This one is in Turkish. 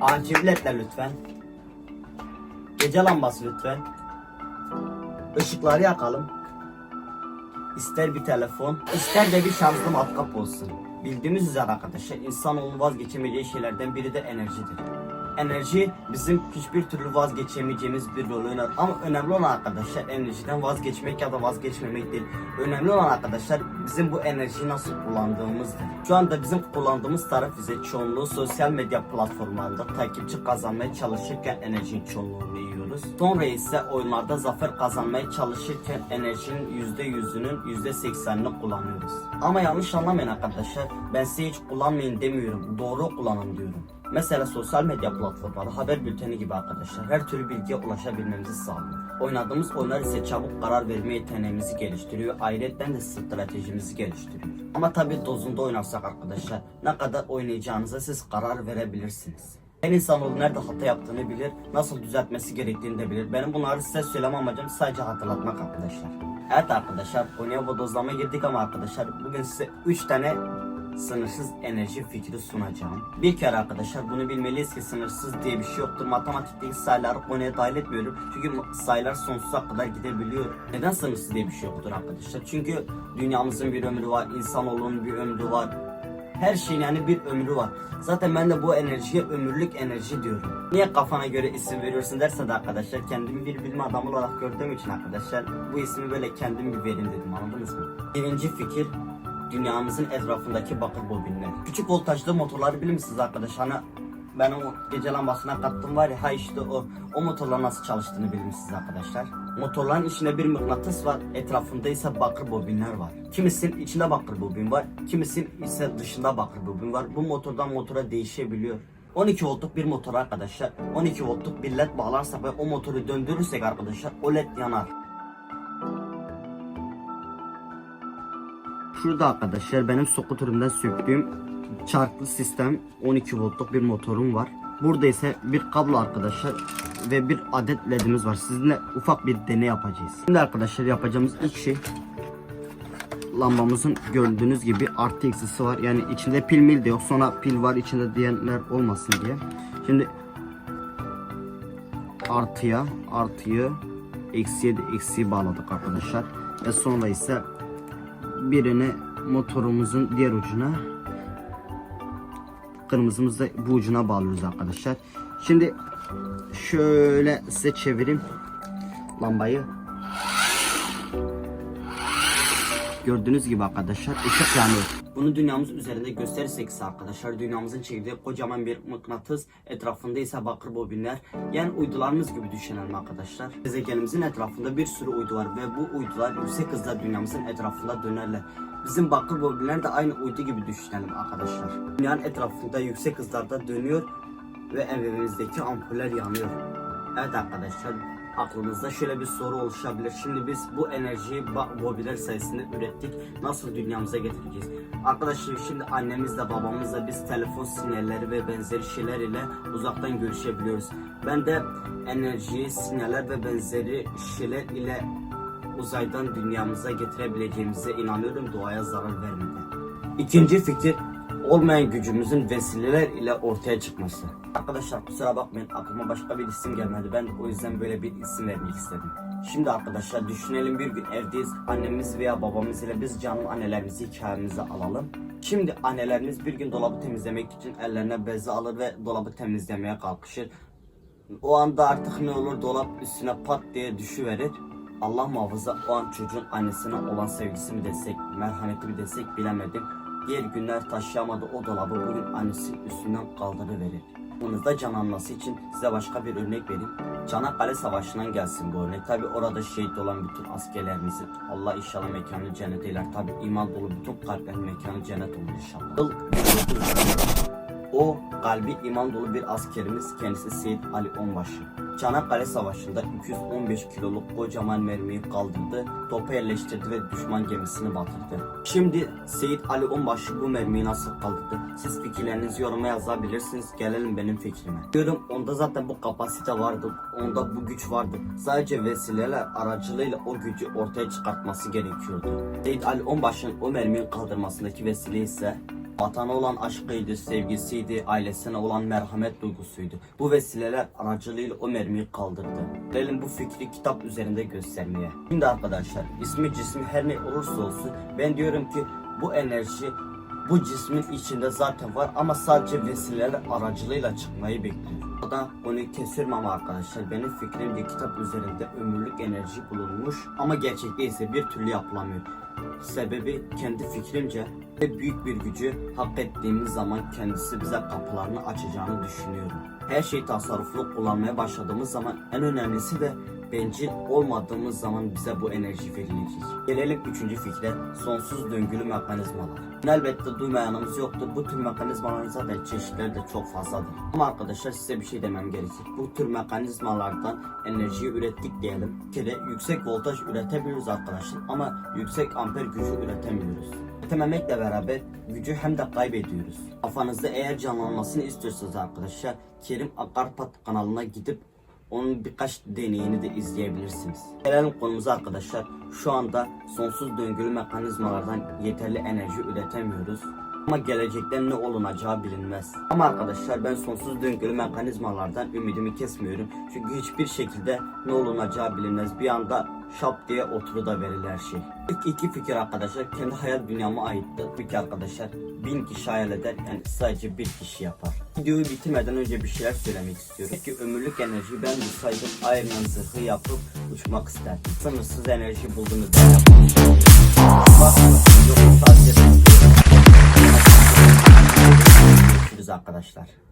Ledler lütfen. Gece lambası lütfen. Işıkları yakalım. İster bir telefon, ister de bir şarjlı matkap olsun. Bildiğimiz üzere arkadaşlar insanoğlunun vazgeçemeyeceği şeylerden biri de enerjidir. Enerji bizim hiçbir türlü vazgeçemeyeceğimiz bir rol oynar. Ama önemli olan arkadaşlar enerjiden vazgeçmek ya da vazgeçmemek değil. Önemli olan arkadaşlar bizim bu enerjiyi nasıl kullandığımızdır. Şu anda bizim kullandığımız taraf ise çoğunluğu sosyal medya platformlarında takipçi kazanmaya çalışırken enerjinin çoğunluğunu yiyoruz. Sonra ise oyunlarda zafer kazanmaya çalışırken enerjinin %100'ünün %80'ini kullanıyoruz. Ama yanlış anlamayın arkadaşlar. Ben size hiç kullanmayın demiyorum. Doğru kullanın diyorum. Mesela sosyal medya platformları haber bülteni gibi arkadaşlar her türlü bilgiye ulaşabilmemizi sağlıyor. Oynadığımız oyunlar ise çabuk karar verme yeteneğimizi geliştiriyor. Ayrıca de stratejimizi geliştiriyor. Ama tabi dozunda oynarsak arkadaşlar ne kadar oynayacağınıza siz karar verebilirsiniz. Her insanoğlu nerede hata yaptığını bilir, nasıl düzeltmesi gerektiğini de bilir. Benim bunları size söyleme amacım sadece hatırlatmak arkadaşlar. Evet arkadaşlar, konuya bodozlamaya girdik ama arkadaşlar bugün size 3 tane sınırsız enerji fikri sunacağım. Bir kere arkadaşlar bunu bilmeliyiz ki sınırsız diye bir şey yoktur. Matematikteki sayıları konuya dahil etmiyorum. Çünkü sayılar sonsuza kadar gidebiliyor. Neden sınırsız diye bir şey yoktur arkadaşlar? Çünkü dünyamızın bir ömrü var, insanoğlunun bir ömrü var. Her şeyin yani bir ömrü var. Zaten ben de bu enerjiye ömürlük enerji diyorum. Niye kafana göre isim veriyorsun derse de arkadaşlar kendimi bir bilim adamı olarak gördüğüm için arkadaşlar bu ismi böyle kendim bir vereyim dedim anladınız mı? Birinci fikir dünyamızın etrafındaki bakır bobinler. Küçük voltajlı motorları bilir misiniz arkadaşlar? Hani ben o gece lambasına kattım var ya ha işte o o motorlar nasıl çalıştığını bilir misiniz arkadaşlar? Motorların içinde bir mıknatıs var, etrafında ise bakır bobinler var. Kimisinin içinde bakır bobin var, kimisinin ise dışında bakır bobin var. Bu motordan motora değişebiliyor. 12 voltluk bir motor arkadaşlar. 12 voltluk bir led bağlarsak ve o motoru döndürürsek arkadaşlar o led yanar. Şurada arkadaşlar benim skuturumdan söktüğüm çarklı sistem 12 voltluk bir motorum var. Burada ise bir kablo arkadaşlar ve bir adet ledimiz var. Sizinle ufak bir deney yapacağız. Şimdi arkadaşlar yapacağımız ilk şey lambamızın gördüğünüz gibi artı eksisi var. Yani içinde pil mil de yok. Sonra pil var içinde diyenler olmasın diye. Şimdi artıya artıyı eksiye de eksiği bağladık arkadaşlar. Ve sonra ise birini motorumuzun diğer ucuna kırmızımızı da bu ucuna bağlıyoruz arkadaşlar. Şimdi şöyle size çevireyim lambayı. Gördüğünüz gibi arkadaşlar ışık yanıyor. Bunu dünyamız üzerinde gösterirsek ise arkadaşlar dünyamızın çektiği kocaman bir mıknatıs etrafında ise bakır bobinler yani uydularımız gibi düşünelim arkadaşlar. Gezegenimizin etrafında bir sürü uydu var ve bu uydular yüksek hızla dünyamızın etrafında dönerler. Bizim bakır bobinler de aynı uydu gibi düşünelim arkadaşlar. Dünyanın etrafında yüksek hızlarda dönüyor ve evimizdeki ampuller yanıyor. Evet arkadaşlar aklınızda şöyle bir soru oluşabilir. Şimdi biz bu enerjiyi bobiler sayesinde ürettik. Nasıl dünyamıza getireceğiz? Arkadaşlar şimdi annemizle babamızla biz telefon sinyalleri ve benzeri şeyler ile uzaktan görüşebiliyoruz. Ben de enerjiyi, sinyaller ve benzeri şeyler ile uzaydan dünyamıza getirebileceğimize inanıyorum doğaya zarar vermeden. İkinci fikir olmayan gücümüzün vesileler ile ortaya çıkması. Arkadaşlar kusura bakmayın aklıma başka bir isim gelmedi. Ben o yüzden böyle bir isim vermek istedim. Şimdi arkadaşlar düşünelim bir gün evdeyiz. Annemiz veya babamız ile biz canlı annelerimizi hikayemize alalım. Şimdi annelerimiz bir gün dolabı temizlemek için ellerine bezi alır ve dolabı temizlemeye kalkışır. O anda artık ne olur dolap üstüne pat diye düşüverir. Allah muhafaza o an çocuğun annesine olan sevgisi mi desek, merhameti mi desek bilemedim. Diğer günler taşıyamadı o dolabı bugün annesinin üstünden kaldırıverir. Bununla can alması için size başka bir örnek vereyim. Çanakkale Savaşı'ndan gelsin bu örnek. Tabi orada şehit olan bütün askerlerimizin Allah inşallah mekanı cennet eyler. Tabi iman dolu bütün kalplerin mekanı cennet olur inşallah. Yıl 1940. O kalbi iman dolu bir askerimiz kendisi Seyit Ali Onbaşı. Çanakkale Savaşı'nda 215 kiloluk kocaman mermiyi kaldırdı, topa yerleştirdi ve düşman gemisini batırdı. Şimdi Seyit Ali Onbaşı bu mermiyi nasıl kaldırdı? Siz fikirlerinizi yoruma yazabilirsiniz. Gelelim benim fikrime. Diyorum onda zaten bu kapasite vardı. Onda bu güç vardı. Sadece vesileler aracılığıyla o gücü ortaya çıkartması gerekiyordu. Seyit Ali Onbaşı'nın o mermiyi kaldırmasındaki vesile ise Vatana olan aşkıydı, sevgisiydi, ailesine olan merhamet duygusuydu. Bu vesileler aracılığıyla o mermiyi kaldırdı. Gelelim bu fikri kitap üzerinde göstermeye. Şimdi arkadaşlar, ismi cismi her ne olursa olsun ben diyorum ki bu enerji bu cismin içinde zaten var ama sadece vesileler aracılığıyla çıkmayı bekliyor. Burada onu kesiyorum ama arkadaşlar benim fikrimce kitap üzerinde ömürlük enerji bulunmuş ama gerçekte ise bir türlü yapılamıyor. Sebebi kendi fikrimce ve büyük bir gücü hak ettiğimiz zaman kendisi bize kapılarını açacağını düşünüyorum. Her şeyi tasarruflu kullanmaya başladığımız zaman en önemlisi de bencil olmadığımız zaman bize bu enerji verilecek. Gelelim üçüncü fikre, sonsuz döngülü mekanizmalar. Elbette duymayanımız yoktur. Bu tür mekanizmaların zaten çeşitleri de çok fazladır. Ama arkadaşlar size bir şey demem gerekir. Bu tür mekanizmalardan enerjiyi ürettik diyelim. Bir kere yüksek voltaj üretebiliyoruz arkadaşlar ama yüksek amper gücü üretemiyoruz. Üretememekle beraber gücü hem de kaybediyoruz. Kafanızda eğer canlanmasını istiyorsanız arkadaşlar Kerim Akarpat kanalına gidip onun birkaç deneyini de izleyebilirsiniz. Gelelim konumuza arkadaşlar. Şu anda sonsuz döngülü mekanizmalardan yeterli enerji üretemiyoruz. Ama gelecekte ne olunacağı bilinmez. Ama arkadaşlar ben sonsuz döngülü mekanizmalardan ümidimi kesmiyorum. Çünkü hiçbir şekilde ne olunacağı bilinmez. Bir anda şap diye oturu da verir şey. İlk iki fikir arkadaşlar kendi hayal dünyama aitti. Peki arkadaşlar bin kişi hayal eder yani sadece bir kişi yapar. Videoyu bitirmeden önce bir şeyler söylemek istiyorum. Peki ömürlük enerji ben bulsaydım Iron Man zırhı yapıp uçmak isterdim. Sınırsız enerji buldunuz. Ben yapmışım. Bak, yok sadece. Görüşürüz arkadaşlar.